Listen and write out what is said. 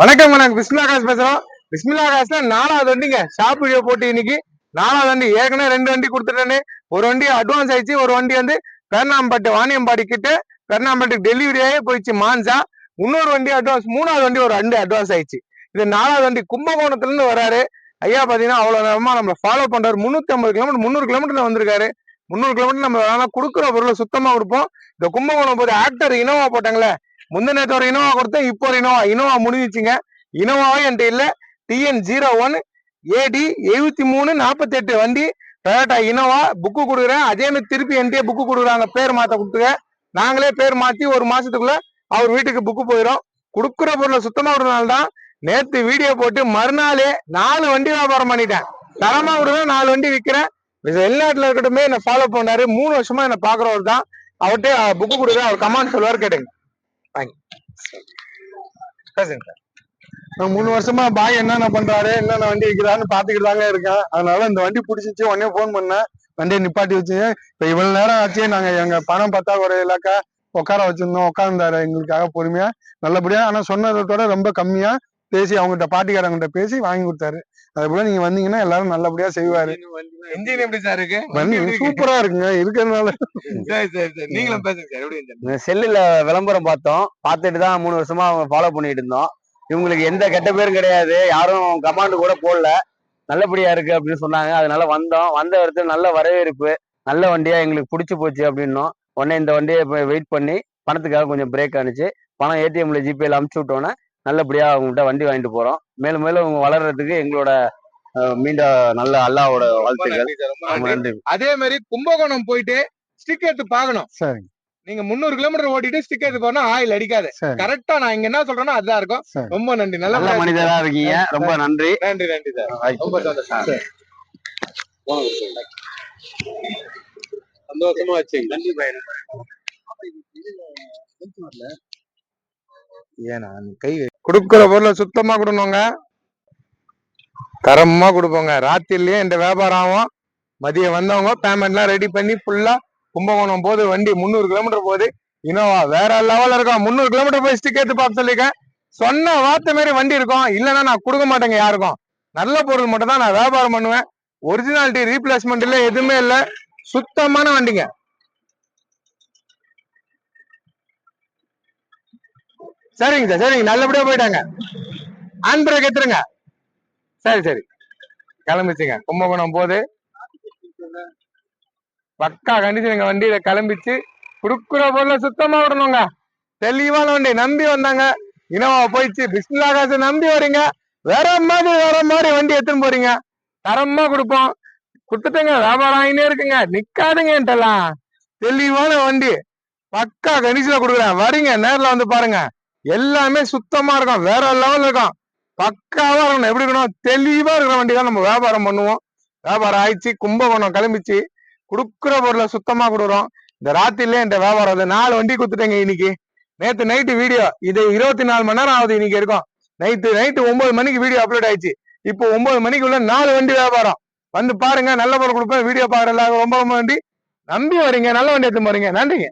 வணக்கம் வணக்கம் பிஸ்மிலா காசு பேசுறோம். பிஸ்மிலா காசுல நாலாவது வண்டிங்க. ஷாப் வீடியோ போட்டு இன்னைக்கு நாலாவது வண்டி. ஏற்கனவே ரெண்டு வண்டி கொடுத்துட்டேன்னு ஒரு வண்டி அட்வான்ஸ் ஆயிடுச்சு. ஒரு வண்டி வந்து பெருநாம்பட்டு வாணியம்பாடி கிட்ட பெருநாம்பட்டுக்கு டெலிவரி ஆகி போயிடுச்சு மான்சா. இன்னொரு வண்டி அட்வான்ஸ் மூணாவது வண்டி ஒரு ரெண்டு அட்வான்ஸ் ஆயிடுச்சு. இது நாலாவது வண்டி கும்பகோணத்துல இருந்து வராரு. ஐயா பாத்தீங்கன்னா அவ்வளவு நேரமா நம்ம ஃபாலோ பண்றாரு. முன்னூத்தி ஐம்பது கிலோமீட்டர் முந்நூறு கிலோமீட்டர்ல வந்திருக்காரு. முந்நூறு கிலோமீட்டர் நம்ம வேணா கொடுக்குற பொருளை சுத்தமா கொடுப்போம். இந்த கும்பகோணம் போது ஆக்டர் இனோவா போட்டாங்களே முந்தின ஒரு இனோவா கொடுத்தேன். இப்போ ஒரு இனோவா. இனோவா முடிஞ்சிச்சுங்க. இனோவாவே என்கிட்ட இல்லை. டிஎன் ஜீரோ ஒன் ஏடி எழுபத்தி மூணு நாற்பத்தி எட்டு வண்டி. டொயோட்டா இனோவா புக்கு கொடுக்குறேன். அதே மாதிரி திருப்பி என்கிட்டயே புக்கு கொடுக்குறாங்க. பேர் மாற்ற கொடுத்துக்க. நாங்களே பேர் மாற்றி ஒரு மாசத்துக்குள்ள அவர் வீட்டுக்கு புக்கு போயிடும் கொடுக்குற பொருளை சுத்தமாக விடுறதுனால தான் வீடியோ போட்டு மறுநாளே நாலு வண்டி வியாபாரம் பண்ணிட்டேன். தரமா விடுறேன் நாலு வண்டி விற்கிறேன் வெளிநாட்டில் இருக்கட்டுமே என்னை ஃபாலோ பண்ணாரு. மூணு வருஷமா என்னை பார்க்குறவர் தான் அவர்கிட்ட புக்கு கொடுக்குறேன். அவர் கமாண்ட் சொல்லுவார் கேட்டுங்க. வாங்க பேசுங்க. சார் நான் மூணு வருஷமா பாய் என்னென்ன பண்றாரு என்னென்ன வண்டி விற்கிறாருன்னு பாத்துக்கிட்டு தாங்க இருக்கேன். அதனால இந்த வண்டி பிடிச்சிச்சு உடனே ஃபோன் பண்ணேன். வண்டியை நிப்பாட்டி வச்சு இப்ப இவ்வளவு நேரம் ஆச்சு நாங்க எங்க பணம் பத்தாக்குறை இலாக்கா உட்கார வச்சிருந்தோம் உட்கார்ந்தாரு. எங்களுக்காக பொறுமையா நல்லபடியா ஆனா சொன்னதோட ரொம்ப கம்மியா பேசி அவங்ககிட்ட பாட்டிக்காரங்கிட்ட பேசி வாங்கி கொடுத்தாரு. அது போல நீங்க வந்தீங்கன்னா எல்லாரும் நல்லபடியா செய்வாரு. இன்ஜின் எப்படி சார் இருக்கு? வண்டி சூப்பரா இருக்குங்க. இருக்கிறதுனால. சரி சரி சரி. நீங்களும் பேசுங்க செல்லுல விளம்பரம் பார்த்தோம். பார்த்துட்டு தான் மூணு வருஷமா அவங்க ஃபாலோ பண்ணிட்டு இருந்தோம். இவங்களுக்கு எந்த கெட்ட பேரும் கிடையாது. யாரும் கமாண்ட் கூட போடல. நல்லபடியா இருக்கு அப்படின்னு சொன்னாங்க. அதனால வந்தோம். வந்த இடத்துல நல்ல வரவேற்பு. நல்ல வண்டியா எங்களுக்கு பிடிச்சி போச்சு அப்படின்னோம். உடனே இந்த வண்டியை வெயிட் பண்ணி பணத்துக்காக கொஞ்சம் பிரேக் ஆனிச்சு. பணம் ஏடிஎம்ல ஜிபேல அமுச்சு விட்டோன்னே நல்லபடியா அவங்ககிட்ட வண்டி வாங்கிட்டு போறோம். மேலும் மேலும் அவங்க வளர்றதுக்கு எங்களோட அஹ், மீண்டும் நல்ல அல்லாவோட வாழ்த்துக்கள். நன்றி அதே மாதிரி கும்பகோணம் போயிட்டு ஸ்டிக் எடுத்து பார்க்கணும். சரிங்க. நீங்க முந்நூறு கிலோமீட்டர் ஓட்டிட்டு ஸ்டிக் எடுத்து போனா ஆயில் அடிக்காது. கரெக்டா நான் இங்க என்ன சொல்றேன்னா அதுதான் இருக்கும். ரொம்ப நன்றி. நல்ல மனிதரா இருக்கீங்க. ரொம்ப நன்றி. நன்றி நன்றி சார். ரொம்ப சந்தோஷம். சந்தோஷமா வச்சு நன்றி ஏன்னா கை கொடுக்குற பொருளை சுத்தமா கொடுணுங்க தரமா கொடுப்போங்க. ராத்திரிலயே இந்த வியாபாரம் ஆகும். மதியம் வந்தவங்க பேமெண்ட்லாம் ரெடி பண்ணி ஃபுல்லா கும்பகோணம் போது வண்டி முந்நூறு கிலோமீட்டர் போகுது. இனோவா வேற லெவல்ல இருக்கும். முந்நூறு கிலோமீட்டர் போய் ஸ்டிக்கேத்து பார்த்து சொல்லியிருக்கேன். சொன்ன வார்த்தை மாதிரி வண்டி இருக்கும். இல்லைன்னா நான் கொடுக்க மாட்டேங்க யாருக்கும். நல்ல பொருள் மட்டும் தான் நான் வியாபாரம் பண்ணுவேன். ஒரிஜினாலிட்டி ரீப்ளேஸ்மெண்ட் இல்லை எதுவுமே இல்லை. சுத்தமான வண்டிங்க. சரிங்க சார் சரிங்க. நல்லபடியா போயிட்டாங்க. ஹேண்ட் பிரேக் எடுத்துருங்க சரி சரி. கிளம்பிச்சுங்க. கும்பகோணம் போது பக்கா கண்டிச்சுங்க வண்டியில கிளம்பிச்சு குடுக்குற பொருளை சுத்தமா விடணுங்க. தெளிவான வண்டி நம்பி வந்தாங்க. இனோவா போயிடுச்சு பிஸ்மில்லா காசு நம்பி வரீங்க. வேற மாதிரி வேற மாதிரி வண்டி எடுத்துன்னு போறீங்க. தரமா கொடுப்போம். கொடுத்துட்டுங்க. வியாபாரம் ஆகினே இருக்குங்க. நிக்காதுங்கன்ட்டலாம் தெளிவான வண்டி. பக்கா கணிச்சுல கொடுக்குறேன். வரீங்க. நேர்ல வந்து பாருங்க. எல்லாமே சுத்தமா இருக்கும் வேற லெவல் இருக்கும் பக்காவா இருக்கணும். எப்படி இருக்கணும்? தெளிவா இருக்கிற வண்டி தான் நம்ம வியாபாரம் பண்ணுவோம். வியாபாரம் ஆயிடுச்சு. கும்பகோணம் கிளம்பிச்சு. குடுக்குற பொருளை சுத்தமா கொடுக்குறோம். இந்த ராத்திரிலே இந்த வியாபாரம் வந்து நாலு வண்டி கொடுத்துட்டேங்க இன்னைக்கு. நேத்து நைட்டு வீடியோ இது இருபத்தி நாலு மணி நேரம் ஆகுது இன்னைக்கு இருக்கும். நைட்டு நைட்டு ஒன்பது மணிக்கு வீடியோ அப்லோட் ஆயிடுச்சு. இப்போ ஒன்பது மணிக்குள்ள நாலு வண்டி வியாபாரம். வந்து பாருங்க. நல்ல பொருள் கொடுப்பேன். வீடியோ பாக்குற எல்லாரும் ரொம்ப ரொம்ப வண்டி நம்பி வரீங்க. நல்ல வண்டி எடுத்து போறீங்க. நன்றிங்க.